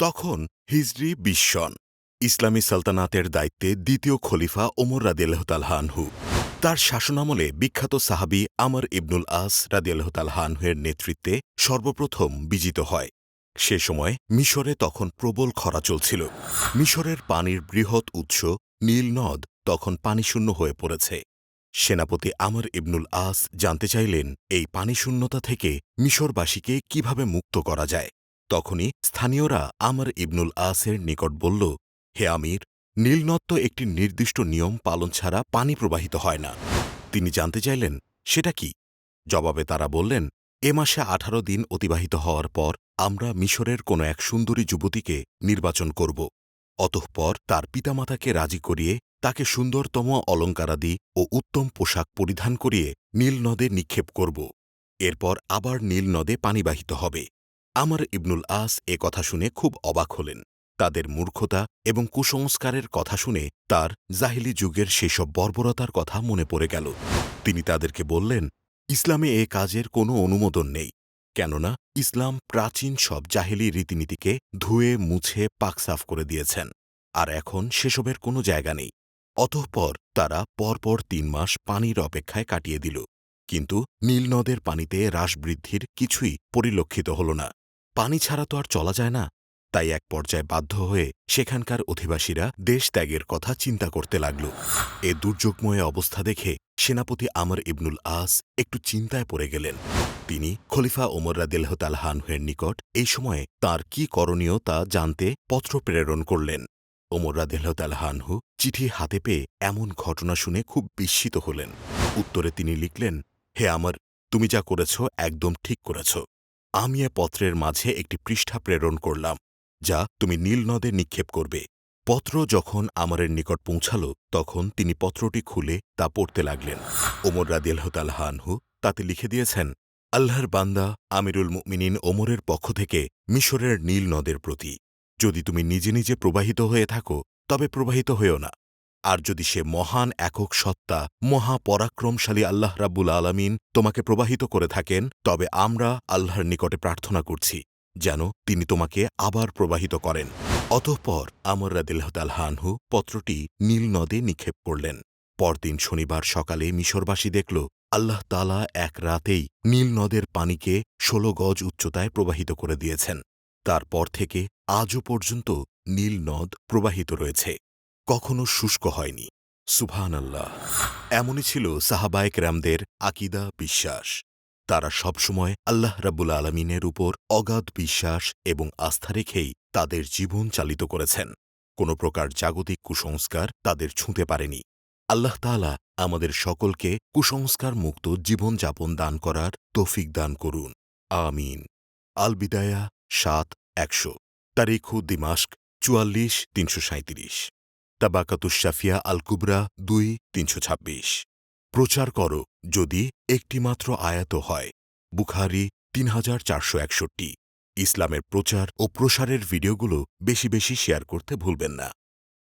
তখন হিজরি বিশ্বন ইসলামী সালতানাতের দায়িত্বে দ্বিতীয় খলিফা ওমর রাদিয়াল্লাহতালহানহু তার শাসনামলে বিখ্যাত সাহাবি আমর ইবনুল আস রাদিয়াল্লাহতালহানহুয়ের নেতৃত্বে সর্বপ্রথম বিজিত হয়। সে সময় মিশরে তখন প্রবল খরা চলছিল। মিশরের পানির বৃহৎ উৎস নীল নদ তখন পানিশূন্য হয়ে পড়েছে। সেনাপতি আমর ইবনুল আস জানতে চাইলেন, এই পানিশূন্যতা থেকে মিশরবাসীকে কীভাবে মুক্ত করা যায়? তখনই স্থানীয়রা আমর ইবনুল আসের নিকট বলল, হে আমির, নীলনদ তো একটি নির্দিষ্ট নিয়ম পালন ছাড়া পানি প্রবাহিত হয় না। তিনি জানতে চাইলেন, সেটা কি? জবাবে তারা বললেন, এ মাসে আঠারো দিন অতিবাহিত হওয়ার পর আমরা মিশরের কোনো এক সুন্দরী যুবতীকে নির্বাচন করব। অতঃপর তার পিতামাতাকে রাজি করিয়ে তাকে সুন্দরতম অলঙ্কারাদি ও উত্তম পোশাক পরিধান করিয়ে নীল নদে নিক্ষেপ করব। এরপর আবার নীল নদে পানিবাহিত হবে। আমার ইবনুল আস এ কথা শুনে খুব অবাক হলেন। তাদের মূর্খতা এবং কুসংস্কারের কথা শুনে তার জাহিলি যুগের সেসব বর্বরতার কথা মনে পড়ে গেল। তিনি তাদেরকে বললেন, ইসলামে এ কাজের কোনো অনুমোদন নেই। কেননা, ইসলাম প্রাচীন সব জাহেলি রীতিনীতিকে ধুয়ে, মুছে পাকসাফ করে দিয়েছেন। আর এখন সেসবের কোনো জায়গা নেই। অতঃপর তারা পরপর তিন মাস পানির অপেক্ষায় কাটিয়ে দিল। কিন্তু নীলনদের পানিতে হ্রাস বৃদ্ধির কিছুই পরিলক্ষিত হল না। পানি ছাড়া তো আর চলা যায় না। তাই এক পর্যায়ে বাধ্য হয়ে সেখানকার অধিবাসীরা দেশ ত্যাগের কথা চিন্তা করতে লাগল। এ দুর্যোগময় অবস্থা দেখে সেনাপতি আমর ইবনুল আস একটু চিন্তায় পড়ে গেলেন। তিনি খলিফা ওমর রাদিল্হতালহানহের নিকট এই সময়ে তার কি করণীয় তা জানতে পত্র প্রেরণ করলেন। ওমর রাদিল্হতালহানহু চিঠি হাতে পেয়ে এমন ঘটনা শুনে খুব বিস্মিত হলেন। উত্তরে তিনি লিখলেন, হে আমার, তুমি যা করেছ একদম ঠিক করেছ। আমি এ পত্রের মাঝে একটি পৃষ্ঠা প্রেরণ করলাম, যা তুমি নীল নদে নিক্ষেপ করবে। পত্র যখন আমারের নিকট পৌঁছাল, তখন তিনি পত্রটি খুলে তা পড়তে লাগলেন। ওমর রাদিয়ালহতালহানহু তাতে লিখে দিয়েছেন, আল্লাহর বান্দা আমিরুল মুমিনিন ওমরের পক্ষ থেকে মিশরের নীল নদের প্রতি। যদি তুমি নিজে নিজে প্রবাহিত হয়ে থাকো, তবে প্রবাহিত হয়েও না। আর যদি সে মহান একক সত্তা, মহাপরাক্রমশালী আল্লাহ রাব্বুল আলামিন তোমাকে প্রবাহিত করে থাকেন, তবে আমরা আল্লাহর নিকটে প্রার্থনা করছি, যেন তিনি তোমাকে আবার প্রবাহিত করেন। অতঃপর আমর রাদিল্লাহতালহানহু পত্রটি নীল নদে নিক্ষেপ করলেন। পরদিন শনিবার সকালে মিশরবাসী দেখল, আল্লাহ তালা এক রাতেই নীল নদের পানিকে ষোলো গজ উচ্চতায় প্রবাহিত করে দিয়েছেন। তারপর থেকে আজও পর্যন্ত নীল নদ প্রবাহিত রয়েছে। কখনো শুষ্ক হয়নি। সুভান আল্লাহ এমনই ছিল সাহাবায়ক রামদের আকিদা বিশ্বাস। তারা সবসময় আল্লাহ রাব্বুল আলমিনের উপর অগাধ বিশ্বাস এবং আস্থা রেখেই তাদের জীবন চালিত করেছেন। কোনো প্রকার জাগতিক কুসংস্কার তাদের ছুঁতে পারেনি। আল্লাহ তালা আমাদের সকলকে কুসংস্কার মুক্ত জীবনযাপন দান করার তৌফিক দান করুন। আমিন। আল বিদায়া সাত একশো। তারিখু দিমাস্ক চুয়াল্লিশ তিনশো সাঁত্রিশ তাবাকাতুশাফিয়া আল কুবরা দুই, তিনশো ছাব্বিশ। প্রচার কর যদি একটিমাত্র আয়াত হয়। বুখারি তিন হাজার চারশো একষট্টি। ইসলামের প্রচার ও প্রসারের ভিডিওগুলো বেশি বেশি শেয়ার করতে ভুলবেন না।